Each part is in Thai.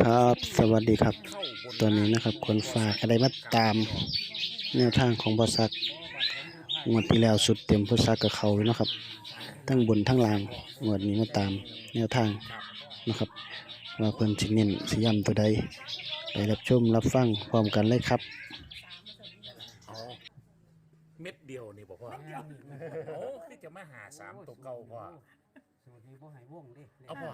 ครับสวัสดีครับ ตอนนี้นะครับคนฝากอะไรมาตามแนวทางของบอสักงวดที่แล้วสุดเต็มบอสักกับเขาอยู่นะครับ ทั้งบนทั้งล่างงวดนี้มาตามแนวทางนะครับ ว่าเพิ่นสิเน้นสิย้ำตัวใดไปรับชมรับฟังพร้อมกันเลยครับเอาเม็ดเดียวนี่บอกว่าโอ้คือจะมาหาสามตัวเก่าพ่อสูตรนี้บ่ให้วงเด้เอาพ่อ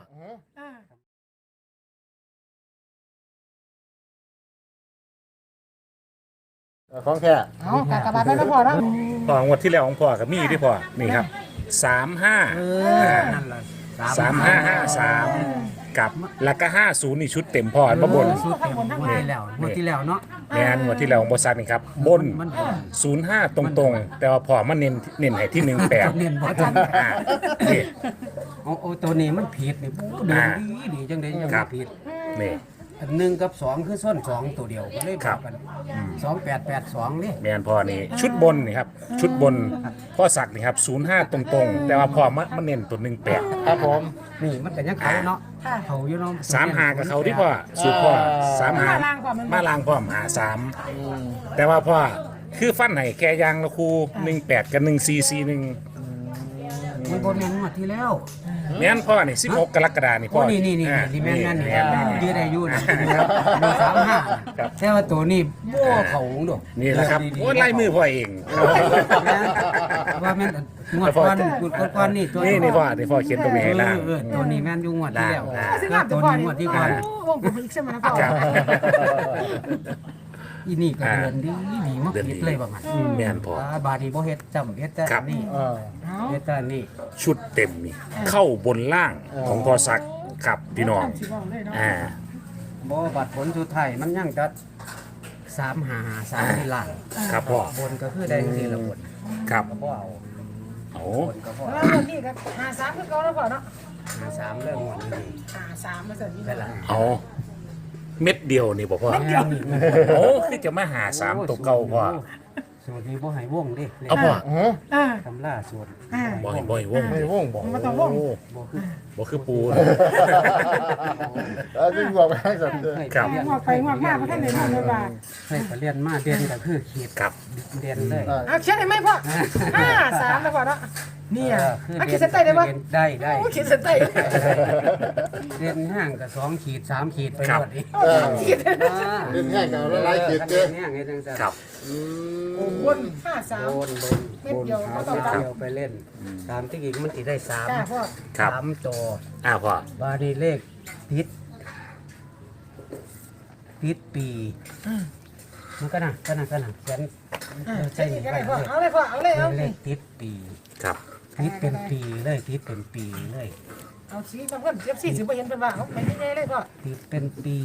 ของแท้เอากากบาทไปแล้วพอแล้วพ่องวดที่แล้วของพ่อกับมีที่พ่อนี่ครับสามห้าเออนั่นล่ะสามห้าห้าสามกับแล้วก็ห้าศูนย์นี่ชุดเต็มพ่อมาบนสูตรเต็มงวดที่แล้วงวดที่แล้วเนาะแมนงวดที่แล้วของบริษัทนี่ครับบนมันบ่ศูนย์ห้าตรงๆ แต่ว่าพ่อมันเน้นเน้นให้ที่หนึ่งแปดเรียนบ่ทันอ่านี่เอาเอาตัวนี้มันผิดนี่บู๊เดินอ่าดีดีจังได๋ยังครับผิดนี่ อันหนึ่งกับสองคือส้นสองตัวเดียวก็เลยครับอกกันสองแปดแปดสองนี่แมนพ่อนี่ชุดบนนี่ครับชุดบนพ่อสักนี่ครับศูนย์ห้าตรงๆ แต่ว่าพ่อมันมันเน้นตัวหนึ่งแปดครับผมนี่มันก็ยังเขาเนาะเขาอยู่เนาะสามหากับเขาที่พ่อสูตรพ่อสามหามาล่างกว่ามันมาลางพ่อมหาสามแต่ว่าพ่อคือฟันไหนแค่ยางละครูหนึ่งแปดกับหนึ่งซีซีหนึ่งมันบ่แม่นงวดที่แล้ว แม่นพ่อนี่สิบหกกรกฎานี่พ่โอ้อนี่นี่นี่อ่านี่แม่นนั่นนี่แม่นยืดได้อยู่นะหนึ่งสามห้าครับแต่ว่าตัวนี้บ่เขาดอกนี่แหละครับดีๆโอ้ไล่มือพ่อเองว่าแม่นงวดก่อนงวดก่อนนี่ตัวนี่นี่พ่อนี่พ่อเขียนตรงนี้ให้ล่าง เออตัวนี้แม่นอยู่งวดที่แล้วล่างก็ตัวนี้งวดที่ก่อนโอ้วงผมอีกใช่ไหมนะพ่อ ครับ อีนี่ก็เดือนดีดีมากเดือนดีคิดเลยว่ามันแม่นพ่อาบาดนีบ่เฮ็ดจำเฮ็ดแต่ครับ นี่เออเอาเฮ็ดแต่นี่ชุดเต็มนี่เข้าบนล่างของพ่อสักครับพี่น้องสิบอกเลยเนาะอ่า บ่บัดผลสุดท้ายมันยังจะสามหาสามที่ล่างครับพ่อ บนก็คือได้ที่ละบนครับก็บ่เอาโอ้บนก็บ่แล้วเอาวันนี้ก็หาสามคือเก่าแล้วพ่อเนาะหาสามเรื่องงวดนี้หาสามมาเสร็จนี่ได้ละเอา เม็ดเดียวนี่บอกพ่อแม่นนี่โอ้คือจะมาหาสามตัวเก่าพ่อสูตรนี้บ่ให้วงเด้เอาพ่ออ่าทำล่าสูตรอ่า บ่อยบ่อยวง ไม่วงบอกมันต้องวงโอ้บ่คือ บ่คือปูนะแล้วจึงบอกไปให้สัตว์เคยครับเรียนงอกไปงอกมาเพราะท่านเลยนอนเลยว่าเคยไปเรียนมาเด่นก็คือขีดครับเด่นเลยเอาเขียนได้ไหมพ่อห้าสามแล้วพ่อเนาะ เนี่ยเออคือเอาขีดเส้นใต้ได้ปะ ได้ได้โอ้ขีดเส้นใต้เด่นห้างกับสองขีดสามขีดไปครับหมดนี้เออ ขีดเป็นง่ายกับละลายขีดเด้เด่นห้างไงจังซั่นครับ อืมบนห้าสาม โดนบนเม็ดเดียวก็ต้องเม็ดตามเดียวไปเล่นสามที่อีกมันติได้สามจ้าพ่อครับสามตัวอ่าพ่อบาดีเลขพิษพิษปีมันก็นะก็นะก็นะฉันอ่าเออใช่ใช่นี่นี่ก็ไปได้พ่อเอาเลยพ่อเอาเลยเอาเลเลยขพิษปีครับ พิษเป็นปีเลยพิษเป็นปีเลยเอาสีบางคนเจ็บสี่สิบเปอร์เซ็นต์เป็นว่าเอาไปยังไงเลยพ่อพิษเป็นปี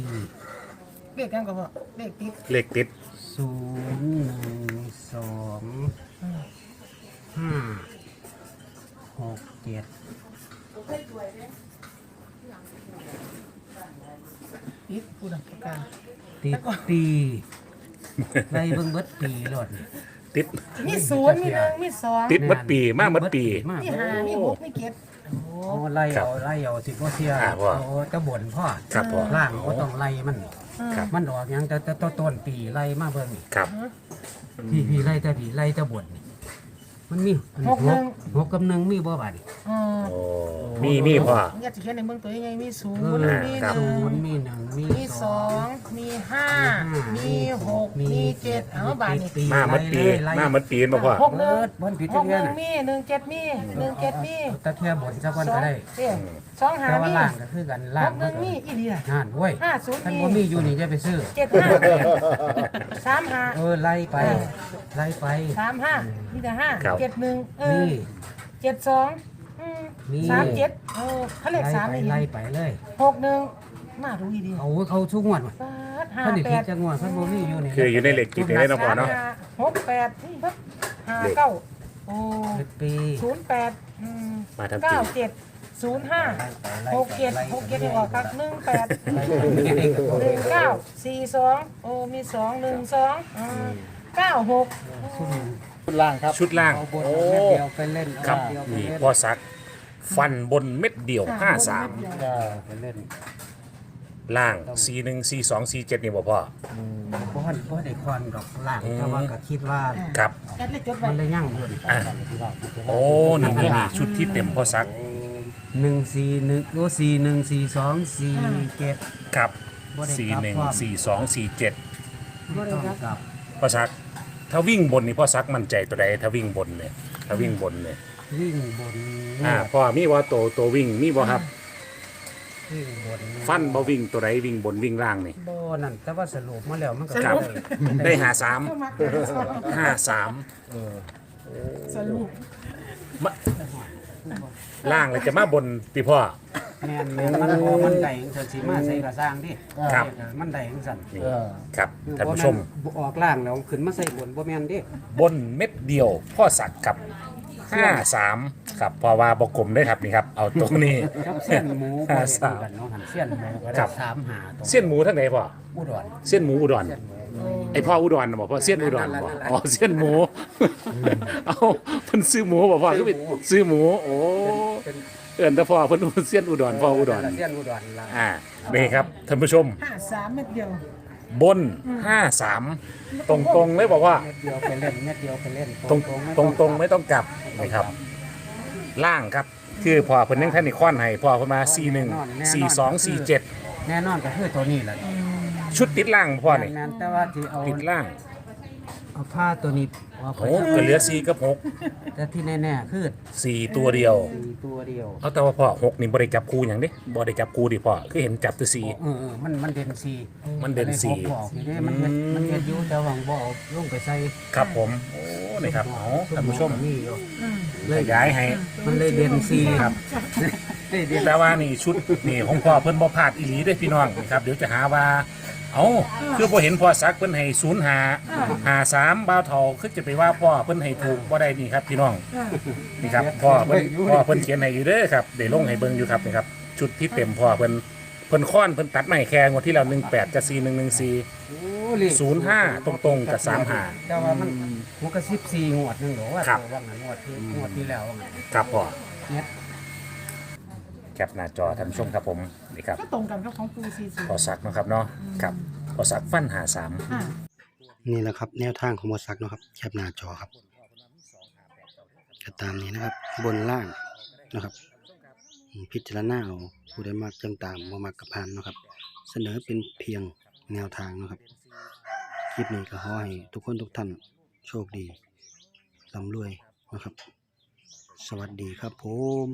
เลขกันก็พ่อเลขติดเลขติดศูนย์หนึ่งสอง ห้าหกเจ็ดติดผู้ดังประการติดปีไล่เบิ่งเบิดปีโลดติดมีศูนย์มีหนึ่งมีสองติดมัดปีมากมัดปีมากมีห้ามีหกมีเจ็ดโอ้โอ้ไล่เอาไล่เอาสิบ่เสียอ่าพ่อ โอ้ตะบ่นพ่อครับพ่อล่างก็ต้องไล่มัน ครับมันออกหยังแต่แต่แต่ต้นปีไล่มาเบิ่งนี่ครับ พี่พี่ไล่แต่พี่ไล่แต่บ่นนี่ มันมีอันหกหนึ่ง หกกับหนึ่งมีบ่บาดนี่อ๋อโอ้มีมีพ่อ อยากจะเขียนในเมืองตัวยังไงมีศูเอนย์อมีหครับศูนึ่งนย์มีหนึ่ง มีมีสองมีห้ามีมีหกมีเจ็ดเอาบาทนี่ปีมามัดปีไล่มามัดปีมาพ่อหกหนึ่งเบิดบ่นผิดหจักงหเงี้ยนึ่งน่ะมีหนึ่งเจ็ดมีหนึ่งเจ็ดมีเอาตะแค่บ่นสักวันสอก็งได้เอ๊ะสองหาแต่ว่ามีล่างก็คือกันหล่างกหมันึ่นงก็มีอีเดียนั่นเว้ยห้าศูนย์ท่านมีบ่มีอยู่นี่จะไปซื้อ เจ็ดห้าสามห้าเออไล่ไปไล่ไป สามห้ามีแต่ห้าครับ เจ็ดหนึ่งเออนี่ เจ็ดสองอืมนี่ สามเจ็ดเออเขาเลขไล่สามไปไม่เห็ไล่นไปเลยหกหนึ่ง มาดูอีดีเขาเขาทุกงวดว่ะแปดห้าท่านนี่แปผิดดจังงวดท่านบ่มีอยู่นี่คืออยู่ในเหล็กติดได้นะพ่อเนาะ ห้หกแปดนี่ครับห้าเก้าโอ้สิบปีศูนย์แปดอืมมาทั้งปีเก้าเจ็ดศูนย์ห้าไล่ไปไล่หกไปเจ็ดไล่หกเจ็ดที่ออกครับหนึ่งแปดไล่ไปไล่ไปหนึ่งเก้าสี่สองโอ้มีสองหนึ่งสองอืมเก้าหกซุ่มชุดล่างครับชุดล่าง เอาบนโอ้ เม็ดเดียวไปเล่นครับเอาเดียวไปนี่เล่นพ่อสัก ฟันบนเม็ดเดียวห้าสามอ่าไปเล่น ล่างสี่หนึ่งสี่สองสี่เจ็ดนี่บ่พ่อ บ่ทันบ่ได้ควันดอกล่างอืม แต่ว่าก็คิดว่าครับแอดเลยจดไว้มันเลยยั่งเพิ่นอะ โอ้นี่นี่นี่ชุดที่เต็มพ่อซักหนึ่งสี่หนึ่งโอ้สี่หนึ่งสี่สองสี่เจ็ดครับบ่ได้สี่กลับหนึ่งความสี่สองสี่เจ็ดไม่ต้องกลับพ่อซัก ถ้าวิ่งบนนี่พ่อซักมั่นใจตัวใดถ้าวิ่งบนเนี่ยถ้าวิ่งบนเนี่ยวิ่งบนอ่าพ่อมีว่าตัวตัววิ่งมีบ่ครับ วิ่งบนฟันบ่วิ่งตัวใดวิ่งบนวิ่งล่างนี่ บ่นั่นแต่ว่าสรุปมาแล้วมันก็ครับได้ได้หาสามก็มักหาสองห้าสามสรุปล่างเลยจะมาบนติพ่อ แม่นแม่นมันพอมันได้จังซั่นสิมาใส่กระสร้างดิครับ มันได้จังซั่นนี่เออ ครับท่านผู้ชม บ่ออกล่างแล้วขึ้นมาใส่บนบ่แม่นดิบนเม็ดเดียวพ่อสักกับ ห้าสามครับเพอว่าบกลมได้ครับนี่ครับ เอาตรงนี้ ครับเส้นหมูบ่ห้าได้สามกันเนาะหันเส้นหมูก็คได้รับ สามหาตรงเส้นหมูทั้งไหนพ่ออุดรเส้นหมูอุดรเส้นหมูไอพ่ออุดรนะบอกพ่อเส้นอุดรบอกอ๋อเส้นหมูเอาเพิ่นซื้อหมูบอกพ่อคือไปซื้อหมู โอ้เอิ้นแต่พ่อเพิ่นเส้นอุดรพ่ออุดรเส้นอุดรล่ะอ่านี่ครับท่านผู้ชม ห้าสามเม็ดเดียว บนห้าสามตรงตรงๆเลยบอกว่า เม็ดเดียวไปเล่นเม็ดเดียวไปเล่นตรงตรงตรงๆไม่ไม่ต้องกลับนะครับ ล่างครับ คือพอเพิ่นยังท่านนี่ค้อนให้พอเพิ่นมา41 42 47แน่นอนก็คือตัวนี้แหละชุดติดล่างพ่อนี่แม่นแต่ว่าที่เอาติดล่าง เอาผ้าตัวนี้เอาไปโอ้ก็เหลือ4กับแต่ที่แน่ๆคือ6 4ตัวเดียวสี่ตัวเดียวเอาแต่ว่าพ่อ6นี่บ่ได้จับคู่หยังเด้บ่ได้จับคู่ดิพ่อคือเห็นจับแต่4เออเออมันมันเด่นสีมันเด่นสี่อันนี้ผมบอกอยู่เด้มันเฮ็ดอืมมันเฮ็ดอยู่แต่ว่าบ่เอาลงไปใส่ครับผมโอ้นี่ครับเอาท่านผู้ชมนี่อยู่ขยายให้มันเลยเด่นสีครับได้เด่นแต่ว่านี่ชุดนี่ของพ่อเพิ่นบ่พลาดอีหลีเด้อพี่น้องนะครับเดี๋ยวจะหาว่า เอ้าคือบ่เห็นพ่อซักเพิ่นให้0หาหา3บ่าวเฒ่าคือจะไปว่าพ่อเพิ่นให้ถูกบ่ได้นี่ครับพี่น้องนี่ครับพ่อเพิ่นพ่อเพิ่นเขียนให้อยู่เด้อครับได้ลงให้เบิ่งอยู่ครับนี่ครับชุดที่เต็มพ่อเพิ่นเพิ่นค้อนเพิ่นตัดมาให้แค่งวดที่แล้ว18กับ4114โอ้เลข05ตรงๆกับ35แต่ว่ามันมันก็14งวดหนึงหรอว่าครับตัวว่างั้นงวดที่งวดที่แล้วว่างั้นครับพ่อเนี่ย แคปหน้าจอท่านผู้ชมครับผมนี่ครับก็ตรงกันกับของปูซีซีพอซักเนาะครับเนาะครับพอซักฟันหาสามอ่านี่แหละครับแนวทางของบอสักเนาะครับแคปหน้าจอครับก็ตามนี้นะครับ บนล่างนะครับอืมพิจารณาเอาผู้ใดมากจังตามบ่มากกับพานเนาะครับ เสนอเป็นเพียงแนวทางเนาะครับคลิปนี้ก็ขอให้ทุกคนทุกท่านโชคดีร่ำรวยนะครับ สวัสดีครับผม